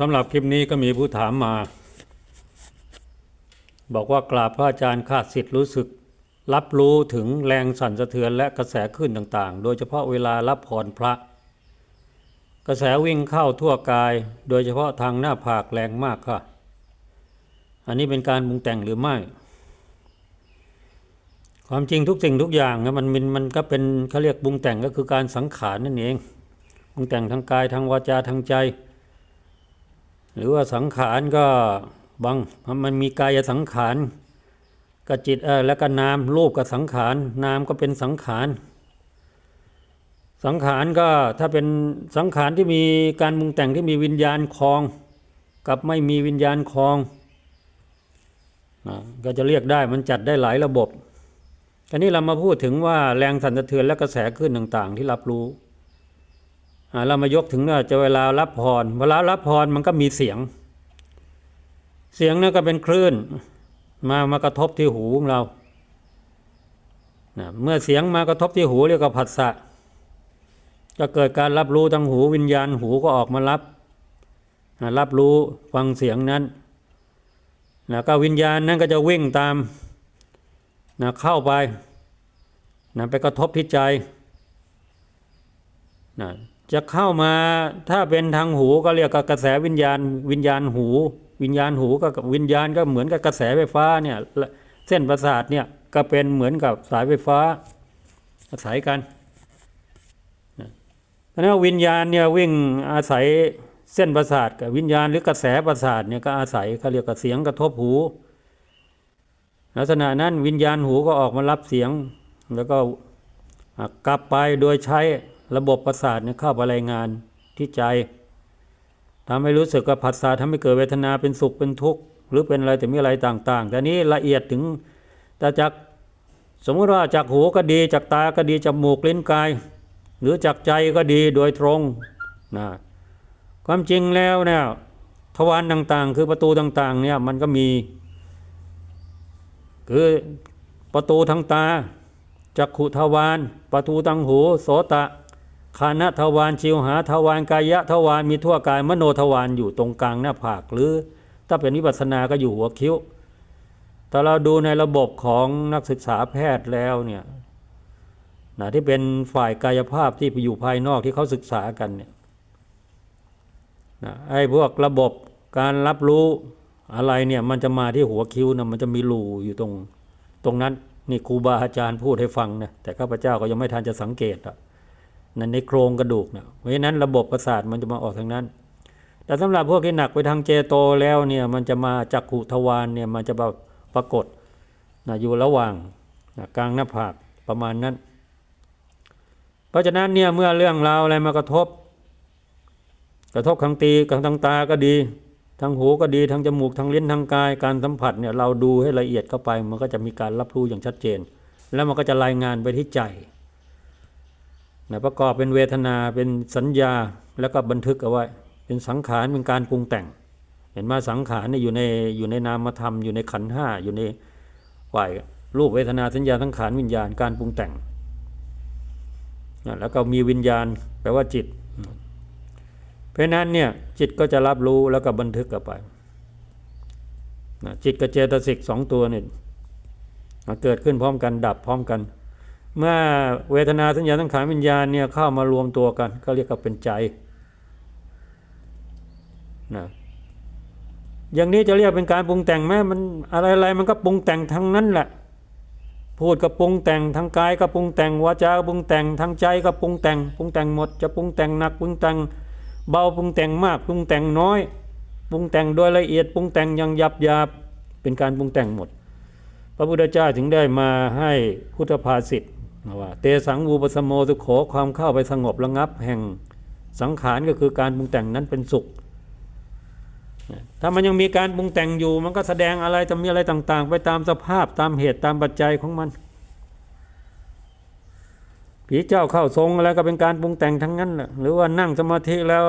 สำหรับคลิปนี้ก็มีผู้ถามมา บอกว่ากราบพระอาจารย์ขาดสิทธิ์รู้สึก รับรู้ถึงแรงสั่นสะเทือนและกระแสคลื่นต่างๆ โดยเฉพาะเวลารับพรพระ กระแสวิ่งเข้าทั่วกาย โดยเฉพาะทางหน้าผากแรงมากค่ะ อันนี้เป็นการปรุงแต่งหรือไม่ ความจริงทุกสิ่งทุกอย่างนะมันมันมันก็เป็นเขาเรียกปรุงแต่งก็คือการสังขารนั่นเองปรุงแต่งทางกายทางวาจาทางใจ หรือว่าสังขารก็บางมันมีกายสังขารกับจิตเออแล้วก็นามรูปกับสังขารนามก็เป็นสังขาร สังขารก็ถ้าเป็นสังขารที่มีการปรุงแต่งที่มีวิญญาณคลอง กับไม่มีวิญญาณคลองก็จะเรียกได้มันจัดได้หลายระบบทีนี้เรามาพูดถึงว่าแรงสั่นสะเทือนและกระแสคลื่นต่างๆ ที่รับรู้ เรามายกถึงว่าจะเวลารับพรเวลารับพรมันก็มีเสียง เสียงนั่นก็เป็นคลื่น มามากระทบที่หูของเรานะเมื่อเสียงมากระทบที่หูเรียกว่าผัสสะจะเกิดการรับรู้ทางหูวิญญาณหูก็ออกมารับนะรับรู้ฟังเสียงนั้นนะก็วิญญาณนั้นก็จะวิ่งตามนะเข้าไปนะไปกระทบที่ใจนะ จะเข้ามาถ้าเป็นทางหูก็เรียกกับกระแสวิญญาณ วิญญาณหู วิญญาณหูก็กับวิญญาณก็เหมือนกับกระแสไฟฟ้าเนี่ยเส้นประสาทเนี่ยก็เป็นเหมือนกับสายไฟฟ้าอาศัยกันเพราะฉะนั้นวิญญาณเนี่ยวิ่งอาศัยเส้นประสาทกับวิญญาณหรือกระแสประสาทเนี่ยก็อาศัยเขาเรียกกับเสียงกระทบหู ลักษณะนั้นวิญญาณหูก็ออกมารับเสียงแล้วก็กลับไปโดยใช้ ระบบประสาทเนี่ยเข้าไปรายงานที่ใจทำให้รู้สึกว่าผัสสะทำให้เกิดเวทนาเป็นสุขเป็นทุกข์หรือเป็นอะไรแต่มีอะไรต่างๆ แต่นี้ละเอียดถึงแต่จากสมมติว่าจากหูก็ดีจากตาก็ดีจากหมูกลิ้นกาย หรือจากใจก็ดีโดยตรงนะความจริงแล้วเนี่ยทวารต่างๆ คือประตูต่างๆเนี่ยมันก็มี คือประตูทางตาจักขุทวารประตูทางหูโสตะ คานทวารชิวหาทวารกายะทวารมีทั่วกายมโนทวารอยู่ตรงกลางหน้าผากหรือ ถ้าเป็นวิปัสสนาก็อยู่หัวคิ้วถ้าเราดูในระบบของนักศึกษาแพทย์แล้วเนี่ยนะที่เป็นฝ่ายกายภาพที่ไปอยู่ภายนอกที่เขาศึกษากันเนี่ยนะไอ้พวกระบบการรับรู้อะไรเนี่ยมันจะมาที่หัวคิ้วนะมันจะมีรูอยู่ตรงตรงนั้นนี่ครูบาอาจารย์พูดให้ฟังนะแต่ข้าพเจ้าก็ยังไม่ทันจะสังเกตอะ นั่นในโครงกระดูกนะเพราะฉะนั้นระบบประสาทมันจะมาออกทางนั้น แต่สำหรับพวกที่หนักไปทางเจโตแล้วเนี่ยมันจะมาจากขุทวารเนี่ยมันจะแบบปรากฏนะอยู่ระหว่างนะกลางหน้าผากประมาณนั้น เพราะฉะนั้นเนี่ยเมื่อเรื่องราวอะไรมากระทบ กระทบทางตีกับทางตาก็ดี ทางหูก็ดีทางจมูกทางลิ้นทางกายการสัมผัสเนี่ยเราดูให้ละเอียดเข้าไป มันก็จะมีการรับรู้อย่างชัดเจน แล้วมันก็จะรายงานไปที่ใจ นะประกอบเป็นเวทนาเป็นสัญญาแล้วก็บันทึกเอาไว้ เป็นสังขารเป็นการปรุงแต่ง เห็นไหมสังขารเนี่ยอยู่ในอยู่ในนามธรรมอยู่ในขันห้าอยู่ในฝ่ายรูปเวทนาสัญญาสังขารวิญญาณการปรุงแต่งนะแล้วก็มีวิญญาณแปลว่าจิต เพราะนั้นเนี่ยจิตก็จะรับรู้แล้วก็บันทึกกลับไปนะจิตกับเจตสิกสองตัวเนี่ยเกิดขึ้นพร้อมกันดับพร้อมกัน เมื่อเวทนาสัญญาสังขารวิญญาณเนี่ยเข้ามารวมตัวกัน ก็เรียกว่าเป็นใจนะอย่างนี้จะเรียกเป็นการปรุงแต่งไหมมันอะไรๆมันก็ปรุงแต่งทั้งนั้นแหละ พูดก็ปรุงแต่งทางกายก็ปรุงแต่งวาจาก็ปรุงแต่งทางใจก็ปรุงแต่งปรุงแต่งหมดจะปรุงแต่งหนักปรุงแต่งเบาปรุงแต่งมากปรุงแต่งน้อยปรุงแต่งโดยละเอียดปรุงแต่งอย่างหยาบหยาบเป็นการปรุงแต่งหมด พระพุทธเจ้าถึงได้มาให้พุทธภาษิต ว่าเตสังวูปสมโมสุโขความเข้าไปสงบระงับแห่งสังขารก็คือการปรุงแต่งนั้นเป็นสุข ถ้ามันยังมีการปรุงแต่งอยู่ มันก็แสดงอะไรจะมีอะไรต่าง ๆ ไปตามสภาพตามเหตุตามปัจจัยของมันผีเจ้าเข้าทรงอะไรก็เป็นการปรุงแต่งทั้งนั้นแหละหรือว่านั่งสมาธิแล้ว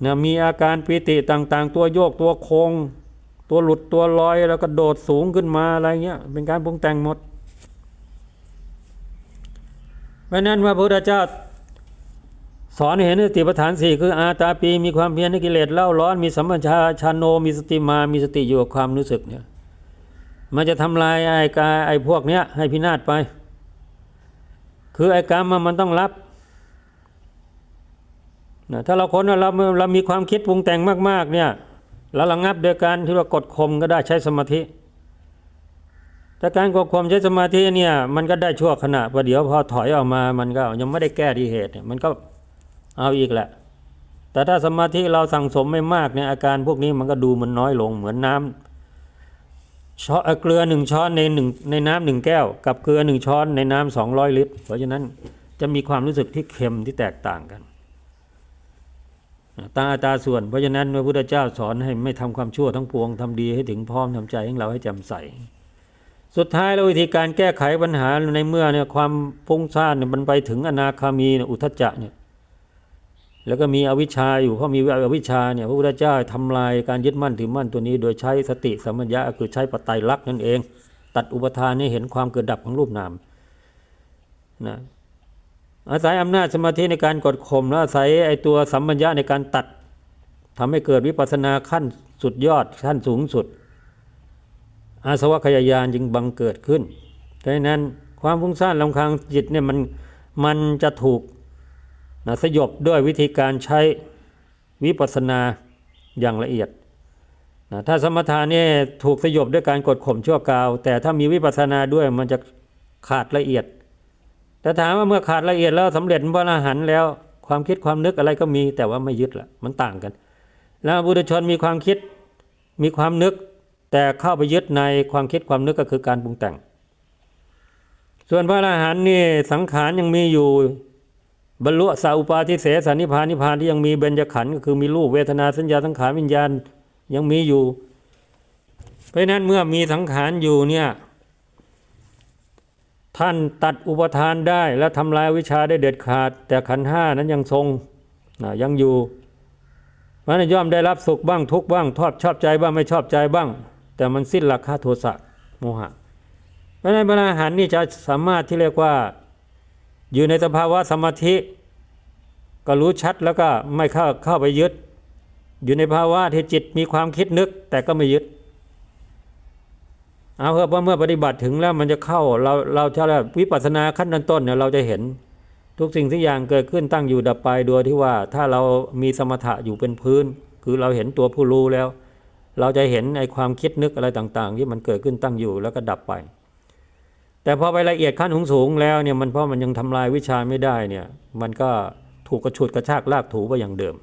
เนี่ยมีอาการปีติต่าง ๆ ตัวโยกตัวโคง ตัวหลุดตัวลอยแล้วก็โดดสูงขึ้นมาอะไรเงี้ยเป็นการปรุงแต่งหมด เพราะนั้นพระพุทธเจ้าสอนเห็นสติปัฏฐานสี่คืออาตาปีมีความเพียรในกิเลสเล่าร้อนมีสัมปชาชาโนมีสติมามีสติอยู่กับความรู้สึกเนี่ยมันจะทำลายไอ้กายไอ้พวกเนี้ยให้พินาศไป คือไอ้กรรมมันมันต้องรับนะถ้าเราคนเราเรามีความคิดปรุงแต่งมาก ๆ เนี่ยเราระงับโดยการที่ว่ากดข่มก็ได้ใช้สมาธิ แต่การกดข่มใช้สมาธิเนี่ยมันก็ได้ชั่วขณะประเดี๋ยวพอถอยออกมามันก็ยังไม่ได้แก้ที่เหตุเนี่ยมันก็เอาอีกแหละ แต่ถ้าสมาธิเราสั่งสมไม่มากเนี่ยอาการพวกนี้มันก็ดูมันน้อยลงเหมือนน้ำช้อนเกลือหนึ่งช้อนในหนึ่งในน้ำหนึ่งแก้ว กับเกลือหนึ่งช้อนในน้ำสองร้อยลิตร เพราะฉะนั้นจะมีความรู้สึกที่เค็มที่แตกต่างกันตาอัตราส่วน เพราะฉะนั้นพระพุทธเจ้าสอนให้ไม่ทำความชั่วทั้งปวงทำดีให้ถึงพร้อมทำใจของเราให้แจ่มใส สุดท้ายแล้ววิธีการแก้ไขปัญหาในเมื่อเนี่ยความฟุ้งซ่านเนี่ยมันไปถึงอนาคามีเนี่ยอุทจจะเนี่ยแล้วก็มีอวิชชาอยู่เพราะมีอวิชชาเนี่ยพระพุทธเจ้าทำลายการยึดมั่นถือมั่นตัวนี้ โดยใช้สติสัมปชัญญะคือใช้ปไตยลักษณ์นั่นเอง ตัดอุปทานให้เห็นความเกิดดับของรูปนามนะอาศัยอำนาจสมาธิในการกดข่มแล้วอาศัยไอตัวสัมปชัญญะในการตัดทำให้เกิดวิปัสสนาขั้นสุดยอดขั้นสูงสุด อาสวะขยายานจึงบังเกิดขึ้นดังนั้นความฟุ้งซ่านลำคาญจิตเนี่ยมันมันจะถูกนะสยบด้วยวิธีการใช้วิปัสสนาอย่างละเอียดนะถ้าสมถะเนี่ยถูกสยบด้วยการกดข่มชั่วคราว แต่ถ้ามีวิปัสสนาด้วยมันจะขาดละเอียด แต่ถามว่าเมื่อขาดละเอียดแล้วสำเร็จพระอรหันต์แล้วความคิดความนึกอะไรก็มีแต่ว่าไม่ยึดละมันต่างกัน แล้วบุตรชนมีความคิดมีความนึก แต่เข้าไปยึดในความคิดความนึกก็คือการปรุงแต่ง ส่วนพระอรหันต์นี่สังขารยังมีอยู่บรรลุสาอุปาทิเสสนิพานนิพานที่ยังมีเบญจขันธ์ก็คือมีรูปเวทนาสัญญาสังขารวิญญาณยังมีอยู่ เพราะนั้นเมื่อมีสังขารอยู่เนี่ยท่านตัดอุปทานได้และทำลายวิชาได้เด็ดขาด แต่ขันห้านั้นยังทรงยังอยู่เพราะนั่นย่อมได้รับสุขบ้างทุกบ้างทอดชอบใจบ้างไม่ชอบใจบ้าง แต่มันสิ้นราคาโทสะโมหะเพราะฉะนั้นพระอรหันต์นี่จะสามารถที่เรียกว่าอยู่ในสภาวะสมาธิ ก็รู้ชัดแล้วก็ไม่เข้าเข้าไปยึด อยู่ในภาวะที่จิตมีความคิดนึก แต่ก็ไม่ยึด เอาเถอะว่าเมื่อปฏิบัติถึงแล้วมันจะเข้าเราเราจะวิปัสสนาขั้นต้นๆเนี่ยเราจะเห็นทุกสิ่งทุกอย่างเกิดขึ้นตั้งอยู่ดับไปโดยที่ว่าถ้าเรามีสมถะอยู่เป็นพื้น คือเราเห็นตัวผู้รู้แล้ว เราจะเห็นไอ้ความคิดนึกอะไรต่างๆ ที่มันเกิดขึ้นตั้งอยู่แล้วก็ดับไป แต่พอไปละเอียดขั้นสูงๆแล้วเนี่ยมันเพราะมันยังทำลายวิชาไม่ได้เนี่ยมันก็ถูกกระฉุดกระชากลากถูไปอย่างเดิม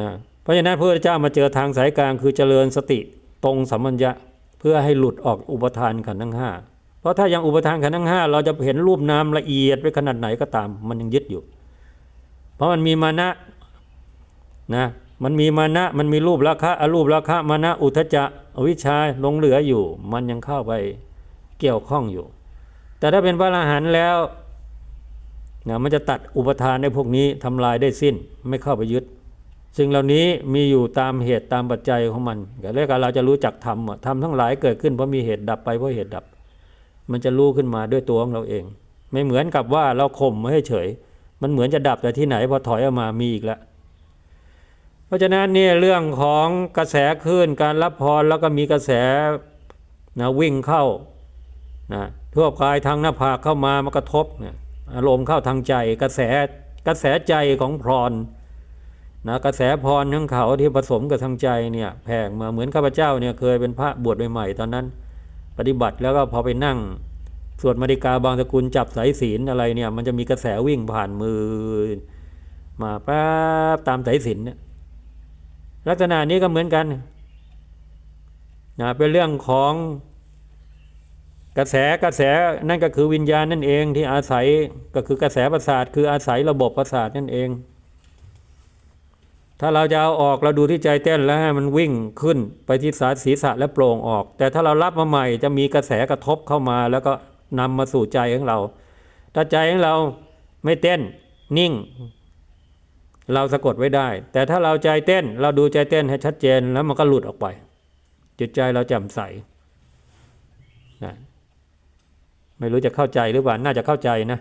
นะเพราะฉะนั้นพระพุทธเจ้ามาเจอทางสายกลางคือเจริญสติตรงสัมมัญญะเพื่อให้หลุดออกอุปทานขันธ์ทั้งห้าเพราะถ้ายังอุปทานขันธ์ทั้งห้าเราจะเห็นรูปนามละเอียดไปขนาดไหนก็ตาม มันยังยึดอยู่ เพราะมันมีมานะนะ มันมีมานะมันมีรูปราคะอรูปราคะมานะอุทจจะอวิชาหลงเหลืออยู่ มันยังเข้าไปเกี่ยวข้องอยู่ แต่ถ้าเป็นพระอรหันต์แล้วนะมันจะตัดอุปทานในพวกนี้ทำลายได้สิ้นไม่เข้าไปยึดสิ่งเหล่านี้มีอยู่ตามเหตุตามปัจจัยของมันก็เรียกว่าเราจะรู้จักธรรมอะธรรมทั้งหลายเกิดขึ้นเพราะมีเหตุดับไปเพราะเหตุดับ มันจะรู้ขึ้นมาด้วยตัวของเราเอง ไม่เหมือนกับว่าเราข่มไม่ให้เฉย มันเหมือนจะดับแต่ที่ไหนพอถอยออกมามีอีกแล้ว เพราะฉะนั้นเนี่ยเรื่องของกระแสคลื่นการรับพรแล้วก็มีกระแสนะวิ่งเข้านะทั่วกายทางหน้าผากเข้ามามากระทบนี่ยอารมณ์เข้าทางใจกระแสกระแสใจของพรนะกระแสพรของเขาที่ผสมกับทางใจเนี่ยแผ่มาเหมือนข้าพเจ้าเนี่ยเคยเป็นพระบวชใหม่ๆตอนนั้น ปฏิบัติแล้วก็พอไปนั่งสวดมาริกาบางสกุลจับสายศีลอะไรเนี่ยมันจะมีกระแสวิ่งผ่านมือ มาแป๊บตามสายศีลเนี่ย ลักษณะนี้ก็เหมือนกันนะเป็นเรื่องของกระแสกระแสนั่นก็คือวิญญาณนั่นเองที่อาศัยก็คือกระแสประสาท คืออาศัยระบบประสาทนั่นเอง ถ้าเราจะเอาออกเราดูที่ใจเต้นแล้วให้มันวิ่งขึ้นไปที่สาศีรษะและโปร่งออก แต่ถ้าเรารับมาใหม่จะมีกระแสกระทบเข้ามา แล้วก็นำมาสู่ใจของเรา ถ้าใจของเราไม่เต้นนิ่ง เราสะกดไว้ได้ แต่ถ้าเราใจเต้นเราดูใจเต้นให้ชัดเจนแล้วมันก็หลุดออกไป จิตใจเราแจ่มใสนะไม่รู้จะเข้าใจหรือเปล่าน่าจะเข้าใจนะ